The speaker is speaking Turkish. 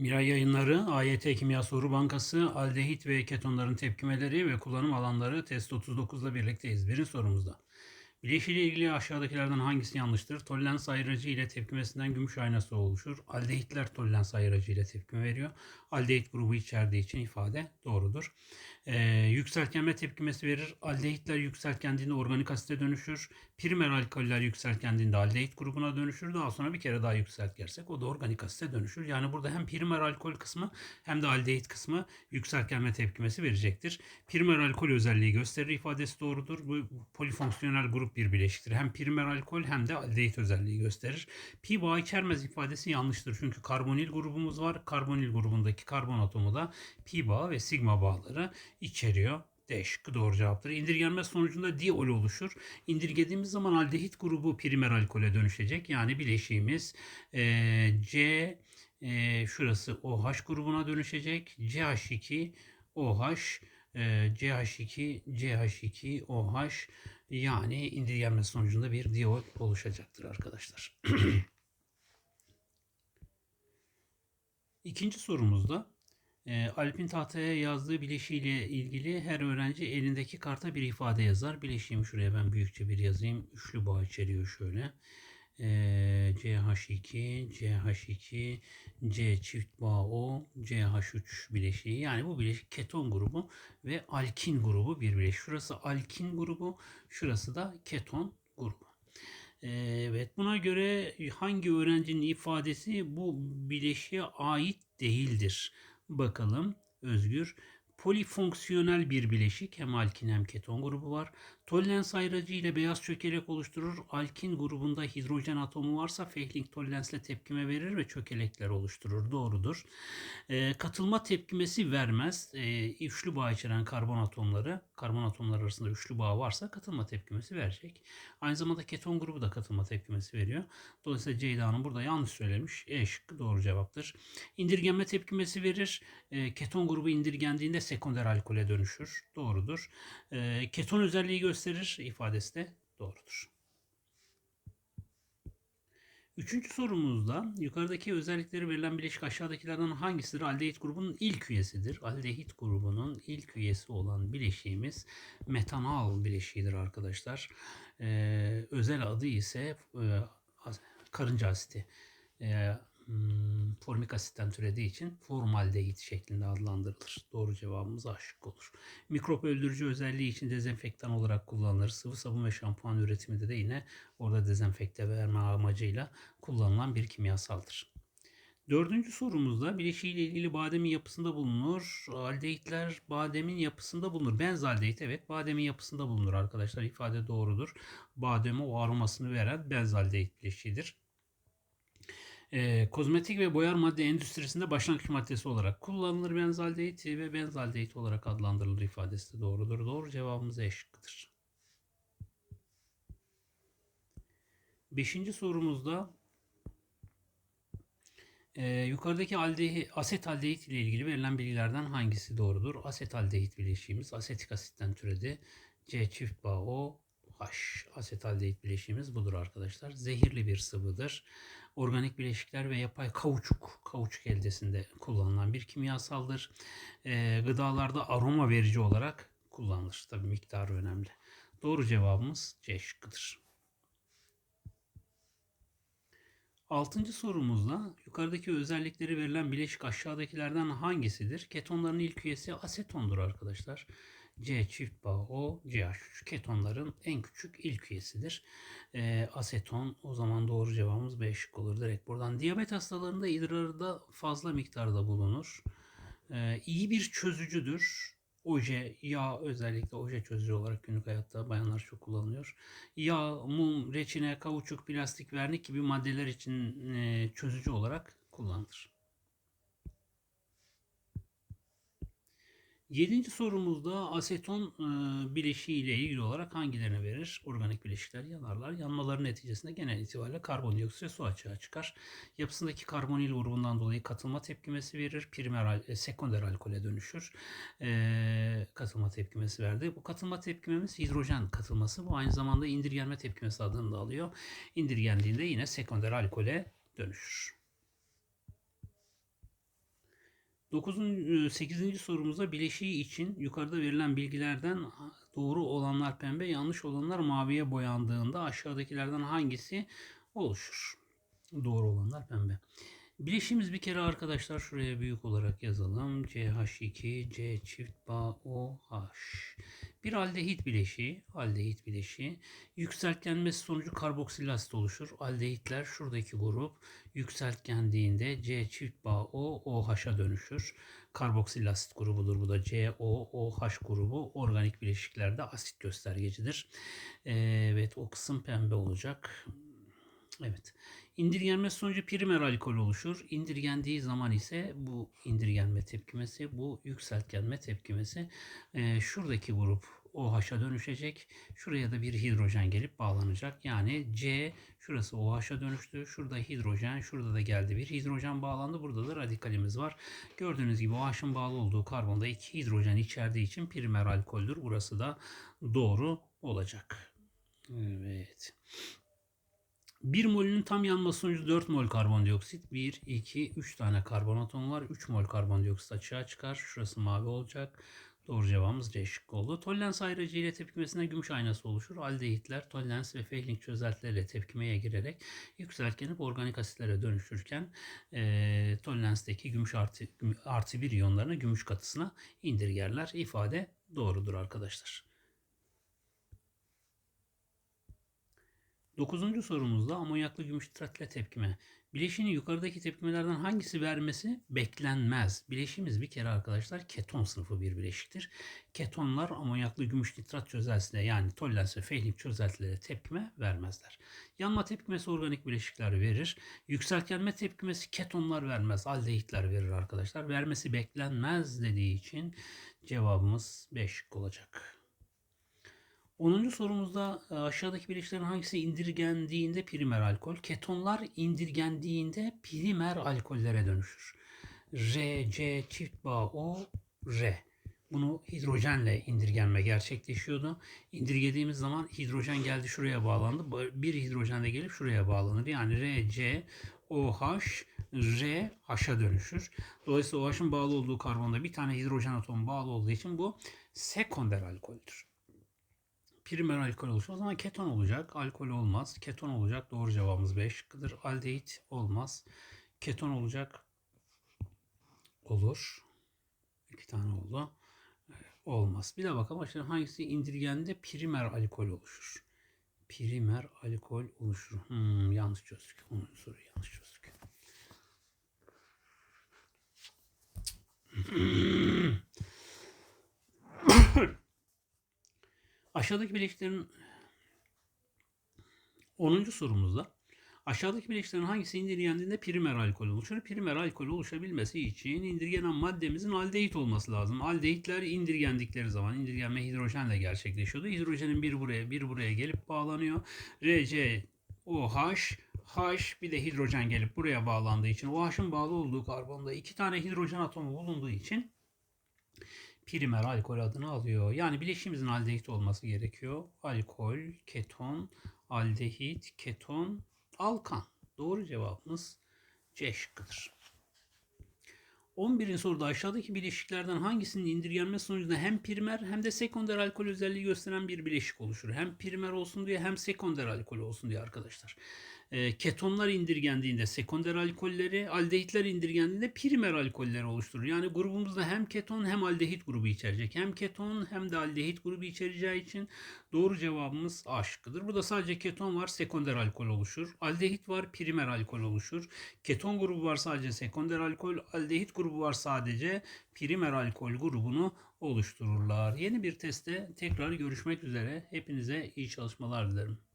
Miray Yayınları, AYT Kimya Soru Bankası, aldehit ve ketonların tepkimeleri ve kullanım alanları test 39'da birlikteyiz. Birinci sorumuzda. Bileşiği ile ilgili aşağıdakilerden hangisi yanlıştır? Tolerans ayırıcı ile tepkimesinden gümüş aynası oluşur. Aldehitler tolerans ayırıcı ile tepkime veriyor. Aldehit grubu içerdiği için ifade doğrudur. Ee, yükseltgenme tepkimesi verir. Aldehitler yükseltgendiğinde organik asite dönüşür. Primer alkoller yükseltgendiğinde aldehit grubuna dönüşür. Daha sonra bir kere daha yükseltgersek o da organik asite dönüşür. Yani burada hem primer alkol kısmı hem de aldehit kısmı yükseltgenme tepkimesi verecektir. Primer alkol özelliği gösterir ifadesi doğrudur. Bu polifonksiyonel grup bir bileşiktir. Hem primer alkol hem de aldehit özelliği gösterir. Pi bağ içermez ifadesi yanlıştır. Çünkü karbonil grubumuz var. Karbonil grubundaki karbon atomu da pi bağı ve sigma bağları içeriyor. D şıkkı doğru cevaptır. İndirgenme sonucunda diol oluşur. İndirgediğimiz zaman aldehit grubu primer alkole dönüşecek. Yani bileşiğimiz e, C e, şurası OH grubuna dönüşecek. CH2 OH e, CH2 CH2 OH yani indirgenme sonucunda bir diol oluşacaktır arkadaşlar. İkinci sorumuzda e, Alp'in tahtaya yazdığı bileşiğiyle ilgili her öğrenci elindeki karta bir ifade yazar. Bileşiğimi şuraya ben büyükçe bir yazayım. Üçlü bağ içeriyor şöyle. E, CH2, CH2, C çift bağ O, CH3 bileşiği. Yani bu bileşik keton grubu ve alkin grubu bir bileşik. Şurası alkin grubu, şurası da keton grubu. Evet, buna göre hangi öğrencinin ifadesi bu bileşiğe ait değildir? Bakalım Özgür. Polifonksiyonel bir bileşik hem alkin hem keton grubu var. Tollens ayracı ile beyaz çökelek oluşturur. Alkin grubunda hidrojen atomu varsa Fehling tollensle tepkime verir ve çökelekler oluşturur. Doğrudur. E, katılma tepkimesi vermez. E, üçlü bağ içeren karbon atomları, karbon atomları arasında üçlü bağ varsa katılma tepkimesi verecek. Aynı zamanda keton grubu da katılma tepkimesi veriyor. Dolayısıyla Ceyda Hanım burada yanlış söylemiş. E şıkkı doğru cevaptır. İndirgenme tepkimesi verir. E, keton grubu indirgendiğinde sekonder alkole dönüşür. Doğrudur. E, keton özelliği gösterir ifadesi de doğrudur. Üçüncü sorumuzda yukarıdaki özellikleri verilen bileşik aşağıdakilerden hangisidir? Aldehit grubunun ilk üyesidir. Aldehit grubunun ilk üyesi olan bileşiğimiz metanal bileşiğidir arkadaşlar. Ee, özel adı ise e, karınca asiti. E, hmm, formik asitten türediği için formaldehit şeklinde adlandırılır. Doğru cevabımız A şıkkı olur. Mikrop öldürücü özelliği için dezenfektan olarak kullanılır. Sıvı sabun ve şampuan üretiminde de yine orada dezenfekte verme amacıyla kullanılan bir kimyasaldır. Dördüncü sorumuzda bileşiğiyle ilgili bademin yapısında bulunur. Aldehitler bademin yapısında bulunur. Benzaldehit evet bademin yapısında bulunur arkadaşlar. İfade doğrudur. Bademe o aromasını veren benzaldehit bileşiğidir. E, kozmetik ve boyar madde endüstrisinde başlangıç maddesi olarak kullanılır benzaldehit ve benzaldehit olarak adlandırılır ifadesi de doğrudur. Doğru cevabımız E şıkkıdır. Beşinci sorumuzda e, yukarıdaki aldehi, asetaldehit ile ilgili verilen bilgilerden hangisi doğrudur? Asetaldehit bileşiğimiz asetik asitten türedi. C çift bağ O, H. Asetaldehit bileşiğimiz budur arkadaşlar. Zehirli bir sıvıdır. Organik bileşikler ve yapay kauçuk, kauçuk eldesinde kullanılan bir kimyasaldır. E, gıdalarda aroma verici olarak kullanılır. Tabi miktarı önemli. Doğru cevabımız C şıkkıdır. Altıncı sorumuzda yukarıdaki özellikleri verilen bileşik aşağıdakilerden hangisidir? Ketonların ilk üyesi asetondur arkadaşlar. C çift bağ O, CH3 ketonların en küçük ilk üyesidir. E, aseton o zaman doğru cevabımız B şık olur direkt buradan. Diyabet hastalarında idrarda fazla miktarda bulunur. E, iyi bir çözücüdür. Oje, yağ özellikle oje çözücü olarak günlük hayatta bayanlar çok kullanılıyor. Yağ, mum, reçine, kauçuk, plastik, vernik gibi maddeler için e, çözücü olarak kullanılır. Yedinci sorumuzda aseton e, bileşiği ile ilgili olarak hangilerini verir? Organik bileşikler yanarlar. Yanmaların neticesinde genel itibariyle karbondioksit ve su açığa çıkar. Yapısındaki karbonil grubundan dolayı katılma tepkimesi verir. Primer, e, sekonder alkole dönüşür. E, katılma tepkimesi verdi. Bu katılma tepkimemiz hidrojen katılması. Bu aynı zamanda indirgenme tepkimesi adını da alıyor. İndirgendiğinde yine sekonder alkole dönüşür. 9. 8. sorumuzda bileşiği için yukarıda verilen bilgilerden doğru olanlar pembe, yanlış olanlar maviye boyandığında aşağıdakilerden hangisi oluşur? Doğru olanlar pembe. Bileşiğimiz bir kere arkadaşlar şuraya büyük olarak yazalım. CH2, C çift bağ OH. Bir aldehit bileşiği, aldehit bileşiği yükseltgenmesi sonucu karboksil asit oluşur. Aldehitler şuradaki grup yükseltgendiğinde C çift bağ O OH'a dönüşür. Karboksil asit grubudur bu da COOH grubu organik bileşiklerde asit göstergecidir. Evet o kısım pembe olacak. Evet. İndirgenme sonucu primer alkol oluşur. İndirgendiği zaman ise bu indirgenme tepkimesi, bu yükseltgenme tepkimesi e, şuradaki grup OH'a dönüşecek. Şuraya da bir hidrojen gelip bağlanacak. Yani C şurası OH'a dönüştü. Şurada hidrojen, şurada da geldi bir hidrojen bağlandı. Burada da radikalimiz var. Gördüğünüz gibi OH'ın bağlı olduğu karbonda iki hidrojen içerdiği için primer alkoldür. Burası da doğru olacak. Evet. 1 molünün tam yanması sonucu 4 mol karbondioksit. 1, 2, 3 tane karbon atomu var. 3 mol karbondioksit açığa çıkar. Şurası mavi olacak. Doğru cevabımız C şıkkı oldu. Tollens ayrıcı ile tepkimesine gümüş aynası oluşur. Aldehitler tollens ve Fehling çözeltileriyle tepkimeye girerek yükseltgenip organik asitlere dönüşürken e, tollensteki gümüş artı, artı bir iyonlarını gümüş katısına indirgerler. İfade doğrudur arkadaşlar. Dokuzuncu sorumuzda amonyaklı gümüş nitrat ile tepkime. Bileşiğin yukarıdaki tepkimelerden hangisi vermesi beklenmez. Bileşiğimiz bir kere arkadaşlar keton sınıfı bir bileşiktir. Ketonlar amonyaklı gümüş nitrat çözeltisine yani tollens ve fehling çözeltilere tepkime vermezler. Yanma tepkimesi organik bileşikler verir. Yükseltgenme tepkimesi ketonlar vermez. Aldehitler verir arkadaşlar. Vermesi beklenmez dediği için cevabımız 5 olacak. 10. sorumuzda e, aşağıdaki bileşiklerin hangisi indirgendiğinde primer alkol? Ketonlar indirgendiğinde primer alkollere dönüşür. R, C, çift bağ O, R. Bunu hidrojenle indirgenme gerçekleşiyordu. İndirgediğimiz zaman hidrojen geldi şuraya bağlandı. Bir hidrojen de gelip şuraya bağlanır. Yani R, C, OH, R, H'a dönüşür. Dolayısıyla OH'ın bağlı olduğu karbonda bir tane hidrojen atomu bağlı olduğu için bu sekonder alkoldür primer alkol oluşur. O zaman keton olacak. Alkol olmaz. Keton olacak. Doğru cevabımız 5 şıkkıdır. Aldehit olmaz. Keton olacak. Olur. İki tane oldu. Olmaz. Bir de bakalım aşağıda hangisi indirgende primer alkol oluşur. Primer alkol oluşur. Hmm, yanlış çözdük. Onun soruyu yanlış çözdük. Aşağıdaki bileşiklerin 10. sorumuzda aşağıdaki bileşiklerin hangisi indirgendiğinde primer alkol oluşur? Primer alkol oluşabilmesi için indirgenen maddemizin aldehit olması lazım. Aldehitler indirgendikleri zaman indirgenme hidrojenle gerçekleşiyordu. Hidrojenin bir buraya bir buraya gelip bağlanıyor. RC OH H bir de hidrojen gelip buraya bağlandığı için OH'ın bağlı olduğu karbonda iki tane hidrojen atomu bulunduğu için primer alkol adını alıyor. Yani bileşimizin aldehit olması gerekiyor. Alkol, keton, aldehit, keton, alkan. Doğru cevabımız C şıkkıdır. 11. soruda aşağıdaki bileşiklerden hangisinin indirgenme sonucunda hem primer hem de sekonder alkol özelliği gösteren bir bileşik oluşur. Hem primer olsun diye hem sekonder alkol olsun diye arkadaşlar. E, ketonlar indirgendiğinde sekonder alkolleri, aldehitler indirgendiğinde primer alkolleri oluşturur. Yani grubumuzda hem keton hem aldehit grubu içerecek. Hem keton hem de aldehit grubu içereceği için doğru cevabımız A şıkkıdır. Burada sadece keton var, sekonder alkol oluşur. Aldehit var, primer alkol oluşur. Keton grubu var sadece sekonder alkol, aldehit grubu var sadece primer alkol grubunu oluştururlar. Yeni bir testte tekrar görüşmek üzere. Hepinize iyi çalışmalar dilerim.